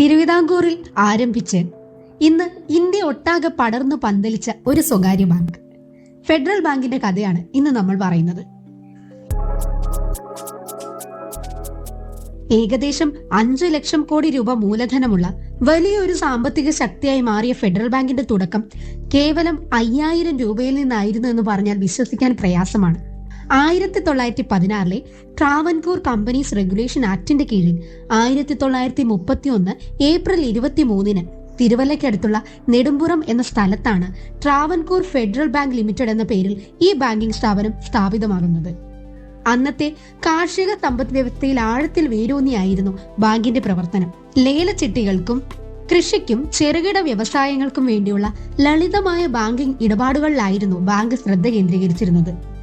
തിരുവിതാംകൂറിൽ ആരംഭിച്ച് ഇന്ന് ഇന്ത്യ ഒട്ടാകെ പടർന്നു പന്തലിച്ച ഒരു സ്വകാര്യ ബാങ്ക്. ഫെഡറൽ ബാങ്കിന്റെ കഥയാണ് ഇന്ന് നമ്മൾ പറയുന്നത്. ഏകദേശം അഞ്ചു ലക്ഷം കോടി രൂപ മൂലധനമുള്ള വലിയൊരു സാമ്പത്തിക ശക്തിയായി മാറിയ ഫെഡറൽ ബാങ്കിന്റെ തുടക്കം കേവലം അയ്യായിരം രൂപയിൽ നിന്നായിരുന്നു എന്ന് പറഞ്ഞാൽ വിശ്വസിക്കാൻ പ്രയാസമാണ്. ആയിരത്തി തൊള്ളായിരത്തി പതിനാറിലെ ട്രാവൻകൂർ കമ്പനീസ് റെഗുലേഷൻ ആക്ടിന്റെ കീഴിൽ ആയിരത്തി തൊള്ളായിരത്തി മുപ്പത്തി ഒന്ന് ഏപ്രിൽ ഇരുപത്തി മൂന്നിന് തിരുവല്ലയ്ക്കടുത്തുള്ള നെടുമ്പുറം എന്ന സ്ഥലത്താണ് ട്രാവൻകൂർ ഫെഡറൽ ബാങ്ക് ലിമിറ്റഡ് എന്ന പേരിൽ ഈ ബാങ്കിംഗ് സ്ഥാപനം സ്ഥാപിതമാകുന്നത്. അന്നത്തെ കാർഷിക സമ്പദ് വ്യവസ്ഥയിൽ ആഴത്തിൽ വേരൂന്നിയായിരുന്നു ബാങ്കിന്റെ പ്രവർത്തനം. ലേലച്ചിട്ടികൾക്കും കൃഷിക്കും ചെറുകിട വ്യവസായങ്ങൾക്കും വേണ്ടിയുള്ള ലളിതമായ ബാങ്കിംഗ് ഇടപാടുകളിലായിരുന്നു ബാങ്ക് ശ്രദ്ധ കേന്ദ്രീകരിച്ചിരുന്നത്.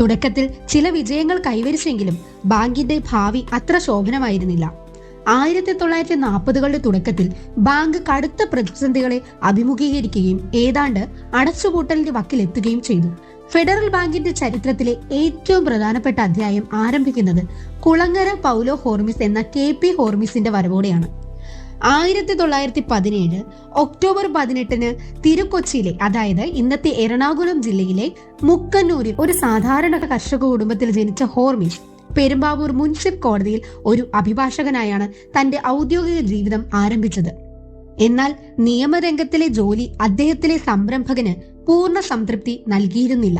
തുടക്കത്തിൽ ചില വിജയങ്ങൾ കൈവരിച്ചെങ്കിലും ബാങ്കിന്റെ ഭാവി അത്ര ശോഭനമായിരുന്നില്ല. ആയിരത്തി തൊള്ളായിരത്തി നാൽപ്പതുകളുടെ തുടക്കത്തിൽ ബാങ്ക് കടുത്ത പ്രതിസന്ധികളെ അഭിമുഖീകരിക്കുകയും ഏതാണ്ട് അടച്ചുപൂട്ടലിന്റെ വക്കിലെത്തുകയും ചെയ്തു. ഫെഡറൽ ബാങ്കിന്റെ ചരിത്രത്തിലെ ഏറ്റവും പ്രധാനപ്പെട്ട അധ്യായം ആരംഭിക്കുന്നത് കുളങ്ങര പൗലോ ഹോർമിസ് എന്ന കെ പി ഹോർമിസിന്റെ വരവോടെയാണ്. ആയിരത്തി തൊള്ളായിരത്തി പതിനേഴ് ഒക്ടോബർ പതിനെട്ടിന് തിരുക്കൊച്ചിയിലെ അതായത് ഇന്നത്തെ എറണാകുളം ജില്ലയിലെ മുക്കന്നൂരിൽ ഒരു സാധാരണ കർഷക കുടുംബത്തിൽ ജനിച്ച ഹോർമിഷ് പെരുമ്പാവൂർ മുൻസിഫ് കോടതിയിൽ ഒരു അഭിഭാഷകനായാണ് തന്റെ ഔദ്യോഗിക ജീവിതം ആരംഭിച്ചത്. എന്നാൽ നിയമരംഗത്തിലെ ജോലി അദ്ദേഹത്തിലെ സംരംഭകന് പൂർണ സംതൃപ്തി നൽകിയിരുന്നില്ല.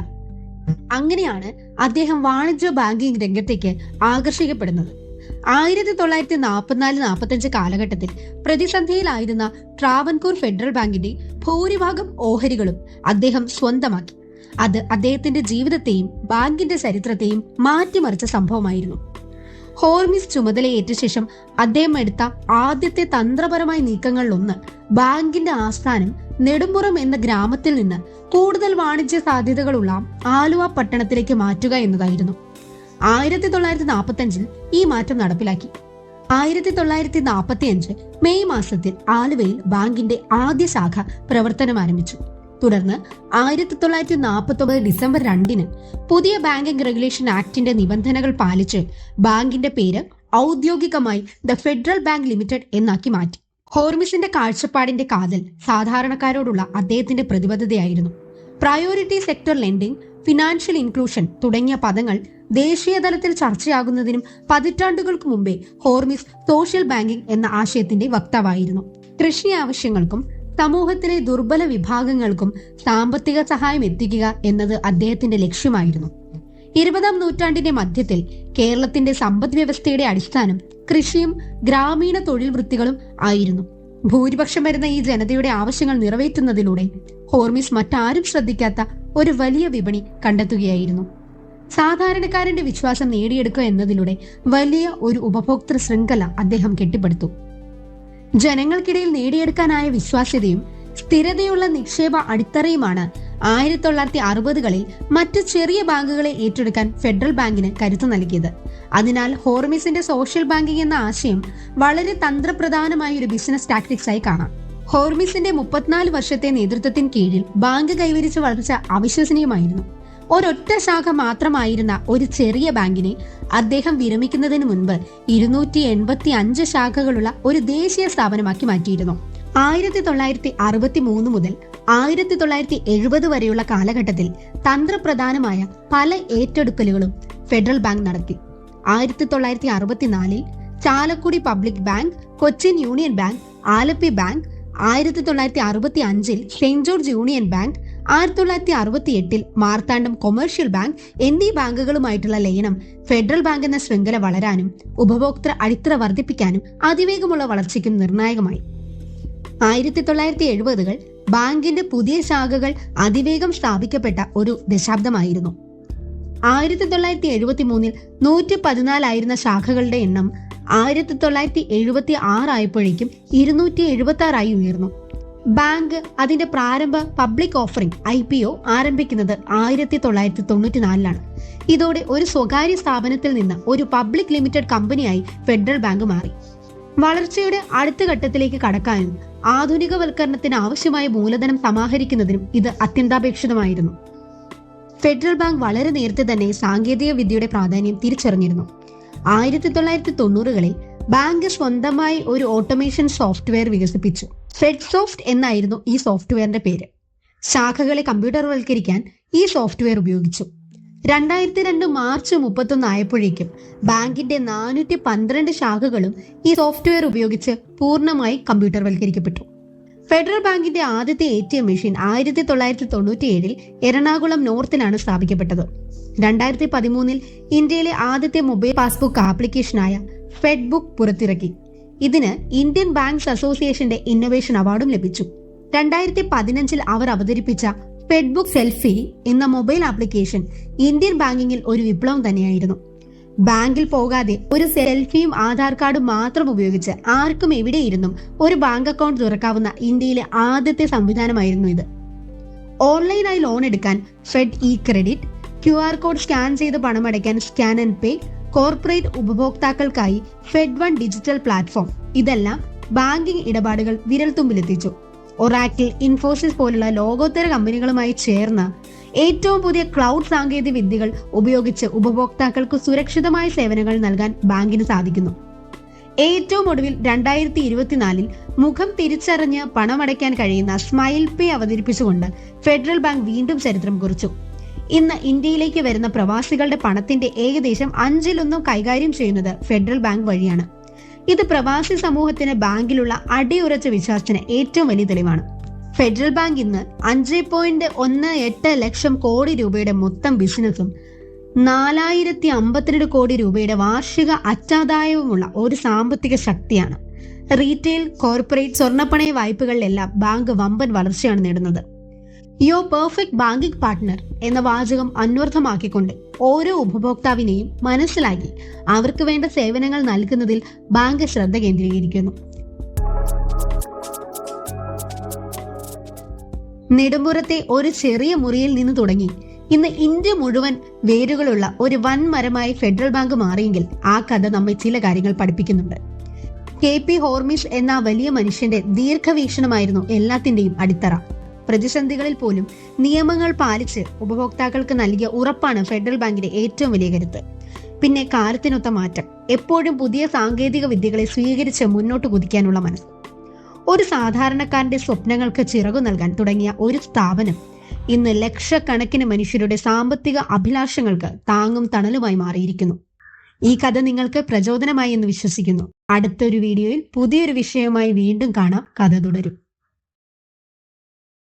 അങ്ങനെയാണ് അദ്ദേഹം വാണിജ്യ ബാങ്കിംഗ് രംഗത്തേക്ക് ആകർഷിക്കപ്പെടുന്നത്. ആയിരത്തി തൊള്ളായിരത്തി നാൽപ്പത്തിനാല് നാൽപ്പത്തഞ്ച് കാലഘട്ടത്തിൽ പ്രതിസന്ധിയിലായിരുന്ന ട്രാവൻകൂർ ഫെഡറൽ ബാങ്കിന്റെ ഭൂരിഭാഗം ഓഹരികളും അദ്ദേഹം സ്വന്തമാക്കി. അത് അദ്ദേഹത്തിന്റെ ജീവിതത്തെയും ബാങ്കിന്റെ ചരിത്രത്തെയും മാറ്റിമറിച്ച സംഭവമായിരുന്നു. ഹോർമിസ് ചുമതലയേറ്റ ശേഷം അദ്ദേഹം എടുത്ത ആദ്യത്തെ തന്ത്രപരമായ നീക്കങ്ങളിലൊന്ന് ബാങ്കിന്റെ ആസ്ഥാനം നെടുമ്പുറം എന്ന ഗ്രാമത്തിൽ നിന്ന് കൂടുതൽ വാണിജ്യ സാധ്യതകളുള്ള ആലുവ പട്ടണത്തിലേക്ക് മാറ്റുക എന്നതായിരുന്നു. ആയിരത്തി തൊള്ളായിരത്തി നാൽപ്പത്തി ഈ മാറ്റം നടപ്പിലാക്കി. ആയിരത്തി തൊള്ളായിരത്തി നാൽപ്പത്തി അഞ്ച് മെയ് മാസത്തിൽ ആലുവയിൽ ബാങ്കിന്റെ ആദ്യ ശാഖ പ്രവർത്തനം ആരംഭിച്ചു. തുടർന്ന് ആയിരത്തി തൊള്ളായിരത്തി നാൽപ്പത്തി ഒമ്പത് ഡിസംബർ രണ്ടിന് പുതിയ ബാങ്കിംഗ് റെഗുലേഷൻ ആക്ടിന്റെ നിബന്ധനകൾ പാലിച്ച് ബാങ്കിന്റെ പേര് ഔദ്യോഗികമായി ദ ഫെഡറൽ ബാങ്ക് ലിമിറ്റഡ് എന്നാക്കി മാറ്റി. ഹോർമിസിന്റെ കാഴ്ചപ്പാടിന്റെ കാതൽ സാധാരണക്കാരോടുള്ള അദ്ദേഹത്തിന്റെ പ്രതിബദ്ധതയായിരുന്നു. Priority sector lending financial inclusion തുടങ്ങിയ പദങ്ങൾ ദേശീയ തലത്തിൽ ചർച്ചയാകുന്നതിനും പതിറ്റാണ്ടുകൾക്ക് മുമ്പേ ഹോർമിസ് സോഷ്യൽ ബാങ്കിംഗ് എന്ന ആശയത്തിന്റെ വക്താവായിരുന്നു. കൃഷി ആവശ്യങ്ങൾക്കും സമൂഹത്തിലെ ദുർബല വിഭാഗങ്ങൾക്കും സാമ്പത്തിക സഹായം എത്തിക്കുക എന്നത് അദ്ദേഹത്തിന്റെ ലക്ഷ്യമായിരുന്നു. ഇരുപതാം നൂറ്റാണ്ടിന്റെ മധ്യത്തിൽ കേരളത്തിന്റെ സമ്പദ് വ്യവസ്ഥയുടെ അടിസ്ഥാനം കൃഷിയും ഗ്രാമീണ തൊഴിൽ വൃത്തികളും ആയിരുന്നു. ഭൂരിപക്ഷം വരുന്ന ഈ ജനതയുടെ ആവശ്യങ്ങൾ നിറവേറ്റുന്നതിലൂടെ ഹോർമിസ് മറ്റാരും ശ്രദ്ധിക്കാത്ത ഒരു വലിയ വിപണി കണ്ടെത്തുകയായിരുന്നു. സാധാരണക്കാരന്റെ വിശ്വാസം നേടിയെടുക്കുക എന്നതിലൂടെ വലിയ ഒരു ഉപഭോക്തൃ ശൃംഖല അദ്ദേഹം കെട്ടിപ്പടുത്തു. ജനങ്ങൾക്കിടയിൽ നേടിയെടുക്കാനായ വിശ്വാസ്യതയും സ്ഥിരതയുള്ള നിക്ഷേപ അടിത്തറയുമാണ് ആയിരത്തി തൊള്ളായിരത്തി അറുപതുകളിൽ മറ്റ് ചെറിയ ബാങ്കുകളെ ഏറ്റെടുക്കാൻ ഫെഡറൽ ബാങ്കിന് കരുത്തു നൽകിയത്. അതിനാൽ ഹോർമിസിന്റെ സോഷ്യൽ ബാങ്കിംഗ് എന്ന ആശയം വളരെ തന്ത്രപ്രധാനമായ ഒരു ബിസിനസ് ടാക്ടിക്സ് ആയി കാണാം. ഹോർമിസിന്റെ മുപ്പത്തിനാല് വർഷത്തെ നേതൃത്വത്തിന് കീഴിൽ ബാങ്ക് കൈവരിച്ച വളർച്ച അവിശ്വസനീയമായിരുന്നു. ഒരൊറ്റ ശാഖ മാത്രമായിരുന്ന ഒരു ചെറിയ ബാങ്കിനെ അദ്ദേഹം വിരമിക്കുന്നതിന് മുൻപ് ഇരുന്നൂറ്റി എൺപത്തി അഞ്ച് ശാഖകളുള്ള ഒരു ദേശീയ സ്ഥാപനമാക്കി മാറ്റിയിരുന്നു. ആയിരത്തി തൊള്ളായിരത്തി അറുപത്തി മൂന്ന് മുതൽ ആയിരത്തി തൊള്ളായിരത്തി എഴുപത് വരെയുള്ള കാലഘട്ടത്തിൽ തന്ത്രപ്രധാനമായ പല ഏറ്റെടുക്കലുകളും ഫെഡറൽ ബാങ്ക് നടത്തി. ആയിരത്തി തൊള്ളായിരത്തി അറുപത്തിനാലിൽ Chalakudy Public Bank Cochin Union Bank Alleppey Bank ആയിരത്തി തൊള്ളായിരത്തി അറുപത്തി അഞ്ചിൽ സെന്റ് ജോർജ് യൂണിയൻ ബാങ്ക് ആയിരത്തി തൊള്ളായിരത്തി അറുപത്തി എട്ടിൽ മാർത്താണ്ഡം കൊമേഴ്ഷ്യൽ ബാങ്ക് എന്നീ ബാങ്കുകളുമായിട്ടുള്ള ലയനം ഫെഡറൽ ബാങ്ക് എന്ന ശൃംഖല വളരാനും ഉപഭോക്തൃ അടിത്തറ വർദ്ധിപ്പിക്കാനും അതിവേഗമുള്ള വളർച്ചയ്ക്കും നിർണായകമായി. ആയിരത്തി തൊള്ളായിരത്തി എഴുപതുകൾ ബാങ്കിന്റെ പുതിയ ശാഖകൾ അതിവേഗം സ്ഥാപിക്കപ്പെട്ട ഒരു ദശാബ്ദമായിരുന്നു. ആയിരത്തി തൊള്ളായിരത്തി എഴുപത്തി മൂന്നിൽ നൂറ്റി പതിനാലായിരുന്ന ശാഖകളുടെ എണ്ണം ആയിരത്തി തൊള്ളായിരത്തി എഴുപത്തി ആറായപ്പോഴേക്കും ഇരുന്നൂറ്റി എഴുപത്തി ആറായി ഉയർന്നു. ബാങ്ക് അതിന്റെ പ്രാരംഭ public offering I P O ആരംഭിക്കുന്നത് ആയിരത്തി തൊള്ളായിരത്തി തൊണ്ണൂറ്റിനാലിലാണ് ഇതോടെ ഒരു സ്വകാര്യ സ്ഥാപനത്തിൽ നിന്ന് ഒരു പബ്ലിക് ലിമിറ്റഡ് കമ്പനിയായി ഫെഡറൽ ബാങ്ക് മാറി. വളർച്ചയുടെ അടുത്ത ഘട്ടത്തിലേക്ക് കടക്കാനും ആധുനികവൽക്കരണത്തിന് ആവശ്യമായ മൂലധനം സമാഹരിക്കുന്നതിനും ഇത് അത്യന്താപേക്ഷിതമായിരുന്നു. ഫെഡറൽ ബാങ്ക് വളരെ നേരത്തെ തന്നെ സാങ്കേതിക വിദ്യയുടെ പ്രാധാന്യം തിരിച്ചറിഞ്ഞിരുന്നു. ആയിരത്തി തൊള്ളായിരത്തി തൊണ്ണൂറുകളിൽ ബാങ്ക് സ്വന്തമായി ഒരു ഓട്ടോമേഷൻ സോഫ്റ്റ്വെയർ വികസിപ്പിച്ചു. ഫെഡ് സോഫ്റ്റ് എന്നായിരുന്നു ഈ സോഫ്റ്റ്വെയറിന്റെ പേര്. ശാഖകളെ കമ്പ്യൂട്ടർവൽക്കരിക്കാൻ ഈ സോഫ്റ്റ്വെയർ ഉപയോഗിച്ചു. രണ്ടായിരത്തി രണ്ട് മാർച്ച് മുപ്പത്തൊന്ന് ആയപ്പോഴേക്കും ബാങ്കിന്റെ നാനൂറ്റി പന്ത്രണ്ട് ശാഖകളും ഈ സോഫ്റ്റ്വെയർ ഉപയോഗിച്ച് പൂർണമായി കമ്പ്യൂട്ടർവൽക്കരിക്കപ്പെട്ടു ഫെഡറൽ ബാങ്കിന്റെ ആദ്യത്തെ എ ടി എം മെഷീൻ ആയിരത്തി തൊള്ളായിരത്തി തൊണ്ണൂറ്റിയേഴിൽ എറണാകുളം നോർത്തിലാണ് സ്ഥാപിക്കപ്പെട്ടത്. രണ്ടായിരത്തി പതിമൂന്നിൽ ഇന്ത്യയിലെ ആദ്യത്തെ മൊബൈൽ പാസ്ബുക്ക് ആപ്ലിക്കേഷനായ ഫെഡ് ബുക്ക് പുറത്തിറക്കി. ഇതിന് ഇന്ത്യൻ ബാങ്ക്സ് അസോസിയേഷന്റെ ഇന്നൊവേഷൻ അവാർഡും ലഭിച്ചു. രണ്ടായിരത്തി പതിനഞ്ചിൽ അവർ അവതരിപ്പിച്ച ഫെഡ് ബുക്ക് സെൽഫി എന്ന മൊബൈൽ ആപ്ലിക്കേഷൻ ഇന്ത്യൻ ബാങ്കിങ്ങിൽ ഒരു വിപ്ലവം തന്നെയായിരുന്നു. ബാങ്കിൽ പോകാതെ ഒരു സെൽഫിയും ആധാർ കാർഡും മാത്രം ഉപയോഗിച്ച് ആർക്കും എവിടെയിരുന്നും ഒരു ബാങ്ക് അക്കൗണ്ട് തുറക്കാവുന്ന ഇന്ത്യയിലെ ആദ്യത്തെ സംവിധാനമായിരുന്നു ഇത്. ഓൺലൈനായി ലോൺ എടുക്കാൻ Fed E credit Q R code scan ചെയ്ത് പണമടയ്ക്കാൻ സ്കാൻ ആൻഡ് പേ കോർപ്പറേറ്റ് ഉപഭോക്താക്കൾക്കായി ഫെഡ് വൺ ഡിജിറ്റൽ പ്ലാറ്റ്ഫോം. ഇതെല്ലാം ബാങ്കിംഗ് ഇടപാടുകൾ വിരൽത്തുമ്പിലെത്തിച്ചു. ഒറാക്കിൾ ഇൻഫോസിസ് പോലുള്ള ലോകോത്തര കമ്പനികളുമായി ചേർന്ന് ഏറ്റവും പുതിയ ക്ലൗഡ് സാങ്കേതിക വിദ്യകൾ ഉപയോഗിച്ച് ഉപഭോക്താക്കൾക്ക് സുരക്ഷിതമായ സേവനങ്ങൾ നൽകാൻ ബാങ്കിന് സാധിക്കുന്നു. ഏറ്റവും ഒടുവിൽ രണ്ടായിരത്തി ഇരുപത്തിനാലിൽ മുഖം തിരിച്ചറിഞ്ഞ് പണമടയ്ക്കാൻ കഴിയുന്ന സ്മൈൽ പേ അവതരിപ്പിച്ചുകൊണ്ട് ഫെഡറൽ ബാങ്ക് വീണ്ടും ചരിത്രം കുറിച്ചു. ഇന്ന് ഇന്ത്യയിലേക്ക് വരുന്ന പ്രവാസികളുടെ പണത്തിന്റെ ഏകദേശം അഞ്ചിലൊന്നും കൈകാര്യം ചെയ്യുന്നത് ഫെഡറൽ ബാങ്ക് വഴിയാണ്. ഇത് പ്രവാസി സമൂഹത്തിന് ബാങ്കിലുള്ള അടിയുറച്ച വിശ്വാസത്തിന് ഏറ്റവും വലിയ തെളിവാണ്. ഫെഡറൽ ബാങ്ക് ഇന്ന് അഞ്ച് പോയിന്റ് ഒന്ന് എട്ട് ലക്ഷം കോടി രൂപയുടെ മൊത്തം ബിസിനസ്സും നാലായിരത്തി അമ്പത്തിരണ്ട് കോടി രൂപയുടെ വാർഷിക അറ്റാദായവുമുള്ള ഒരു സാമ്പത്തിക ശക്തിയാണ്. റീറ്റെയിൽ കോർപ്പറേറ്റ് സ്വർണപ്പണയ വായ്പകളിലെല്ലാം ബാങ്ക് വമ്പൻ വളർച്ചയാണ് നേടുന്നത്. യോ പെർഫെക്റ്റ് ബാങ്കിംഗ് പാർട്ട്ണർ എന്ന വാചകം അന്വർത്ഥമാക്കിക്കൊണ്ട് ഓരോ ഉപഭോക്താവിനെയും മനസ്സിലാക്കി അവർക്ക് വേണ്ട സേവനങ്ങൾ നൽകുന്നതിൽ ബാങ്ക് ശ്രദ്ധ കേന്ദ്രീകരിക്കുന്നു. നെടുമ്പുറത്തെ ഒരു ചെറിയ മുറിയിൽ നിന്ന് തുടങ്ങി. ഇന്ന് ഇന്ത്യ മുഴുവൻ വേരുകളുള്ള ഒരു വൻ മരമായി ഫെഡറൽ ബാങ്ക് മാറിയെങ്കിൽ ആ കഥ നമ്മെ ചില കാര്യങ്ങൾ പഠിപ്പിക്കുന്നുണ്ട്. കെ പി ഹോർമിഷ് എന്ന വലിയ മനുഷ്യന്റെ ദീർഘവീക്ഷണമായിരുന്നു എല്ലാത്തിന്റെയും അടിത്തറ. പ്രതിസന്ധികളിൽ പോലും നിയമങ്ങൾ പാലിച്ച് ഉപഭോക്താക്കൾക്ക് നൽകിയ ഉറപ്പാണ് ഫെഡറൽ ബാങ്കിന്റെ ഏറ്റവും വലിയ കരുത്ത്. പിന്നെ കാലത്തിനൊത്ത മാറ്റം. എപ്പോഴും പുതിയ സാങ്കേതിക വിദ്യകളെ സ്വീകരിച്ച് മുന്നോട്ട് കുതിക്കാനുള്ള മനസ്സ്. ഒരു സാധാരണക്കാരന്റെ സ്വപ്നങ്ങൾക്ക് ചിറകു നൽകാൻ തുടങ്ങിയ ഒരു സ്ഥാപനം ഇന്ന് ലക്ഷക്കണക്കിന് മനുഷ്യരുടെ സാമ്പത്തിക അഭിലാഷങ്ങൾക്ക് താങ്ങും തണലുമായി മാറിയിരിക്കുന്നു. ഈ കഥ നിങ്ങൾക്ക് പ്രചോദനമായി എന്ന് വിശ്വസിക്കുന്നു. അടുത്തൊരു വീഡിയോയിൽ പുതിയൊരു വിഷയവുമായി വീണ്ടും കാണാം. കഥ തുടരും.